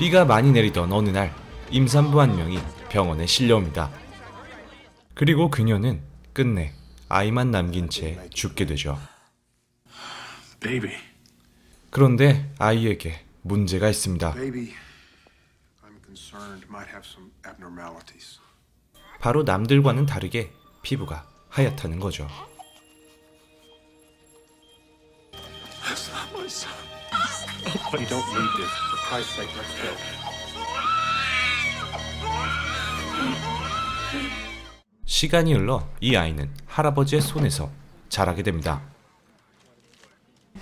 비가 많이 내리던 어느 날 임산부 한 명이 병원에 실려옵니다. 그리고 그녀는 끝내 아이만 남긴 채 죽게 되죠. 그런데 아이에게 문제가 있습니다. 바로 남들과는 다르게 피부가 하얗다는 거죠. You don't need this. For Christ's sake, let's go. 시간이 흘러 이 아이는 할아버지의 손에서 자라게 됩니다.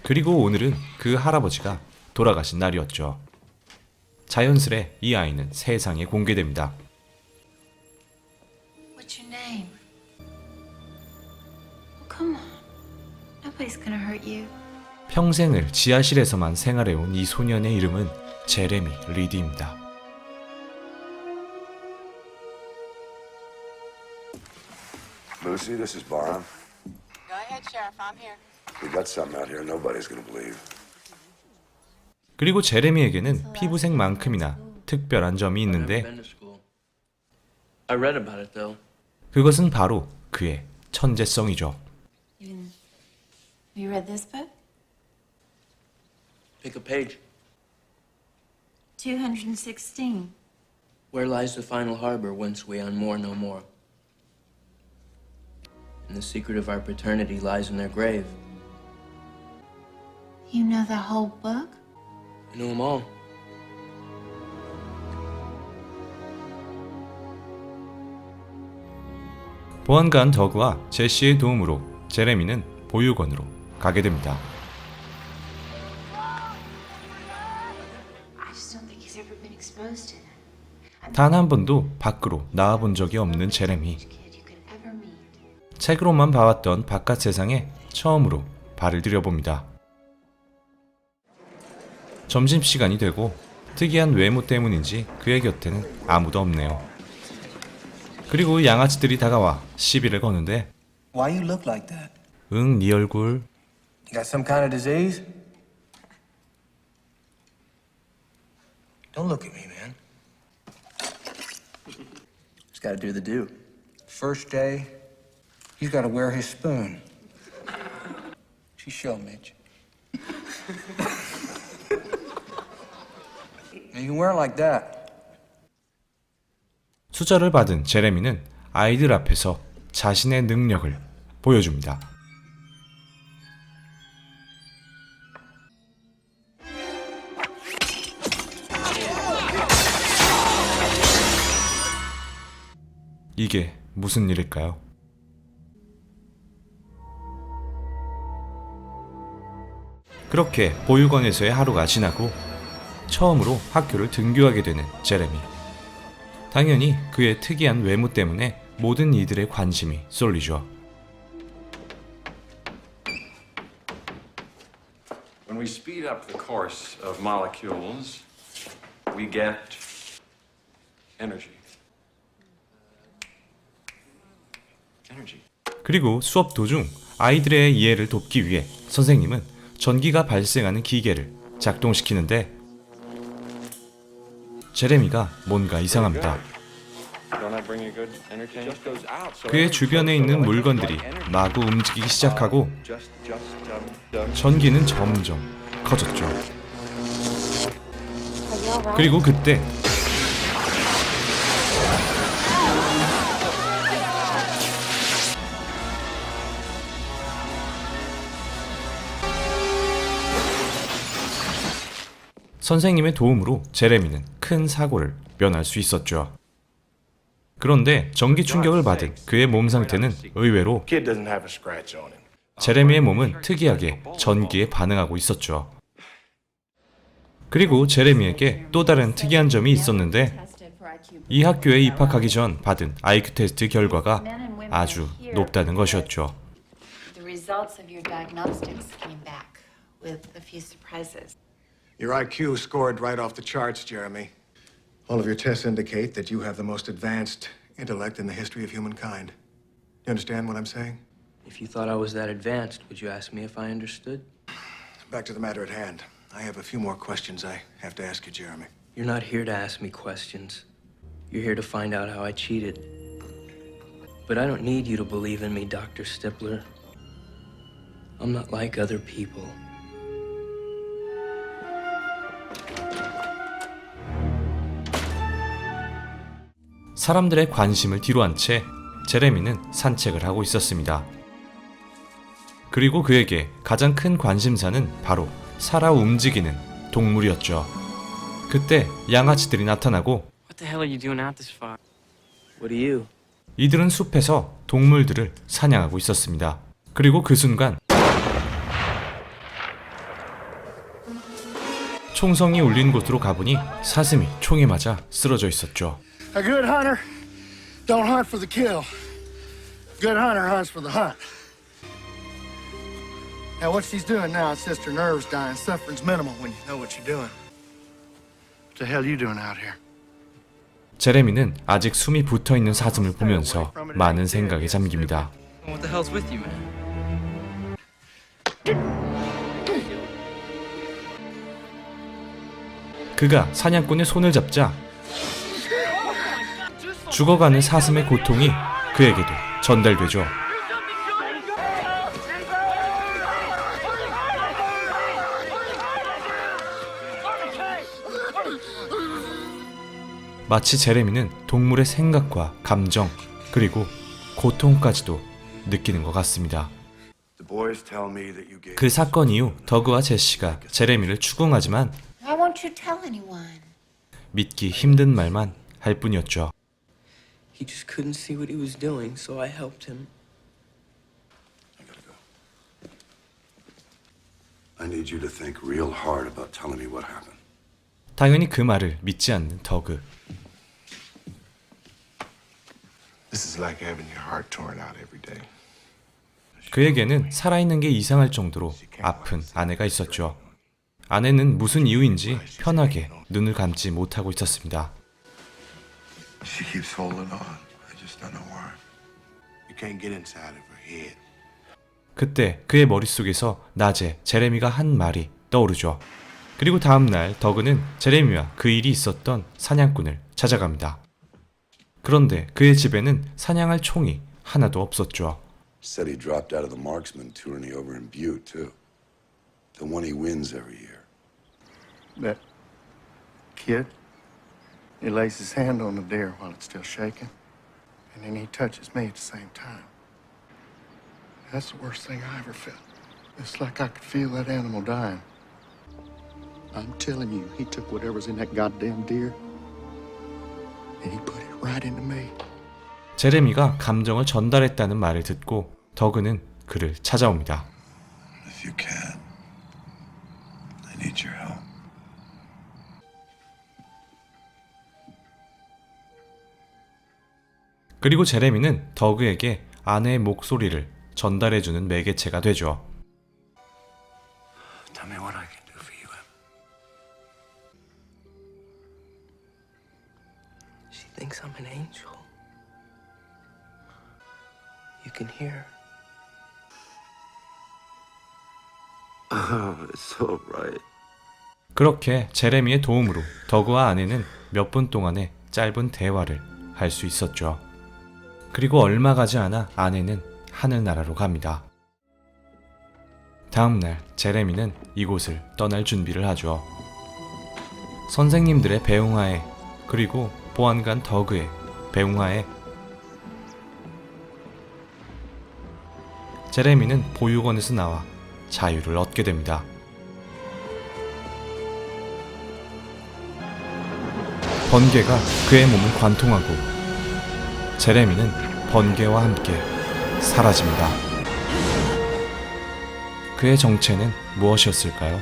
그리고 오늘은 그 할아버지가 돌아가신 날이었죠. 자연스레 이 아이는 세상에 공개됩니다. What's your name? Oh, come on. Nobody's gonna hurt you. 평생을 지하실에서만 생활해온 이 소년의 이름은 제레미 리디입니다. Lucy, this is Barham. Go ahead, Sheriff. I'm here. We got something out here nobody's gonna believe. 그리고 제레미에게는 피부색만큼이나 특별한 점이 있는데. I read about it though. 그것은 바로 그의 천재성이죠. You read this book? Pick a page. 216. Where lies the final harbor whence we unmoor no more? And the secret of our paternity lies in their grave. You know the whole book? I knew them all. 보안관 더그와 제시의 도움으로 제레미는 보육원으로 가게 됩니다. 단 한 번도 밖으로 나와본 적이 없는 제레미. 책으로만 봐왔던 바깥 세상에 처음으로 발을 들여봅니다. 점심시간이 되고 특이한 외모 때문인지 그의 곁에는 아무도 없네요. 그리고 양아치들이 다가와 시비를 거는데? 응, 네 얼굴 You got some kind of disease? Don't look at me, Just gotta do the do. First day, he's gotta wear his spoon. She show Mitch. you can wear it like that. 수저를 받은 제레미는 아이들 앞에서 자신의 능력을 보여줍니다. 이게 무슨 일일까요? 그렇게 보육원에서의 하루가 지나고 처음으로 학교를 등교하게 되는 제레미. 당연히 그의 특이한 외모 때문에 모든 이들의 관심이 쏠리죠. When. 그리고 수업 도중 아이들의 이해를 돕기 위해 선생님은 전기가 발생하는 기계를 작동시키는데 제레미가 뭔가 이상합니다. Don't I bring you good entertainment? 그의 주변에 있는 물건들이 마구 움직이기 시작하고 Just, just, um, 전기는 점점 커졌죠. 그리고 그때 선생님의 도움으로 제레미는 큰 사고를 면할 수 있었죠. 그런데 전기 충격을 받은 그의 몸 상태는 의외로. 제레미의 몸은 특이하게 전기에 반응하고 있었죠. 그리고 제레미에게 또 다른 특이한 점이 있었는데 이 학교에 입학하기 전 받은 IQ 테스트 결과가 아주 높다는 것이었죠. The results of your diagnostics came back with a few surprises. Your IQ scored right off the charts, Jeremy. All of your tests indicate that you have the most advanced intellect in the history of humankind. You understand what I'm saying? If you thought I was that advanced, would you ask me if I understood? Back to the matter at hand. I have a few more questions I have to ask you, Jeremy. You're not here to ask me questions. You're here to find out how I cheated. But I don't need you to believe in me, Dr. Stipler. I'm not like other people. 사람들의 관심을 뒤로 한 채 제레미는 산책을 하고 있었습니다. 그리고 그에게 가장 큰 관심사는 바로 살아 움직이는 동물이었죠. 그때 양아치들이 나타나고 What the hell are you doing out this far? What are you? 이들은 숲에서 동물들을 사냥하고 있었습니다. 그리고 그 순간 총성이 울린 곳으로 가보니 사슴이 총에 맞아 쓰러져 있었죠. A good hunter don't hunt for the kill. Good hunter hunts for the hunt. Now, what she's doing now, it's just her nerves dying. Suffering's minimal when you know what you're doing. What the hell you doing out here? 제레미는 아직 숨이 붙어 있는 사슴을 보면서 많은 생각에 잠깁니다. What the hell's with you, man? 그가 사냥꾼의 손을 잡자 죽어가는 사슴의 고통이 그에게도 전달되죠. 마치 제레미는 동물의 생각과 감정 그리고 고통까지도 느끼는 것 같습니다. The boys tell me that you gave. 그 사건 이후 더그와 제시가 제레미를 추궁하지만 Why won't you tell anyone? 믿기 힘든 말만 할 뿐이었죠. He just couldn't see what he was doing, so I helped him. I gotta go. I need you to think real hard about telling me what happened. 당연히 그 말을 믿지 않는 더그. This is like having your heart torn out every day. 그에게는 살아있는 게 이상할 정도로 아픈 아내가 있었죠. 아내는 무슨 이유인지 편하게 눈을 감지 못하고 있었습니다. She keeps holding on. I just don't know why. You can't get inside of her head. 그때 그의 머릿속에서 낮에 제레미가 한 말이 떠오르죠. 그리고 다음 날 더그는 제레미와 그 일이 있었던 사냥꾼을 찾아갑니다. 그런데 그의 집에는 사냥할 총이 하나도 없었죠. Said he dropped out of the marksman tourney over in Butte, too. The one he wins every year. That kid, he lays his hand on the deer while it's still shaking, and then he touches me at the same time. That's the worst thing I ever felt. It's like I could feel that animal dying. I'm telling you, he took whatever's in that goddamn deer and he put it right into me. 제레미가 감정을 전달했다는 말을 듣고 더그는 그를 찾아옵니다. If you can, 그리고 제레미는 더그에게 아내의 목소리를 전달해주는 매개체가 되죠. Tell me what I can do for you, Em. She thinks I'm an angel. You can hear. Oh, it's so right. 그렇게 제레미의 도움으로 더그와 아내는 몇 분 동안의 짧은 대화를 할 수 있었죠. 그리고 얼마 가지 않아 아내는 하늘나라로 갑니다. 다음날 제레미는 이곳을 떠날 준비를 하죠. 선생님들의 배웅하에 그리고 보안관 더그의 배웅하에 제레미는 보육원에서 나와 자유를 얻게 됩니다. 번개가 그의 몸을 관통하고 제레미는 번개와 함께 사라집니다. 그의 정체는 무엇이었을까요?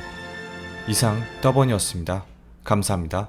이상 떠번이었습니다. 감사합니다.